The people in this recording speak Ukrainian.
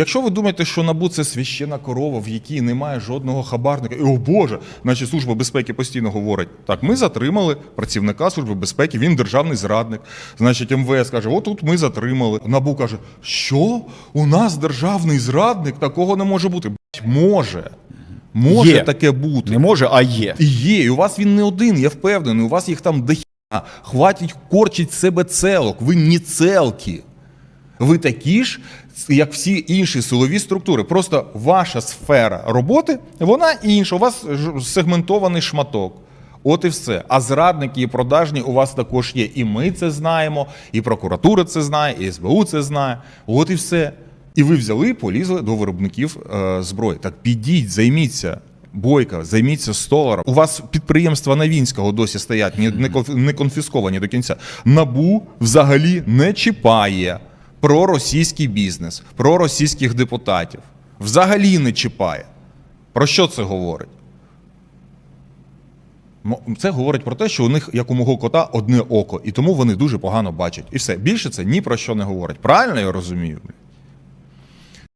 Якщо ви думаєте, що набу це священа корова, в якій немає жодного хабарника, і о Боже, наче служба безпеки постійно говорить: так, ми затримали працівника служби безпеки, він державний зрадник. Значить, МВС каже: отут ми затримали. Набу каже, що у нас державний зрадник? Такого не може бути. Бать, може. Може Є. таке бути. Не може, а є. І є, і у вас він не один, я впевнений. У вас їх там дохіна. Хватить корчить себе целок. Ви не целки. Ви такі ж, як всі інші силові структури. Просто ваша сфера роботи, вона інша. У вас сегментований шматок. От і все. А зрадники і продажні у вас також є. І ми це знаємо, і прокуратура це знає, і СБУ це знає. От і все. І ви взяли і полізли до виробників е, зброї. Так підіть, займіться. Бойка, займіться столаром. У вас підприємства Навінського досі стоять, не конфісковані до кінця. Набу взагалі не чіпає про російський бізнес, про російських депутатів. Взагалі не чіпає. Про що це говорить? Це говорить про те, що у них, як у мого кота, одне око, і тому вони дуже погано бачать. І все. Більше це ні про що не говорить. Правильно я розумію?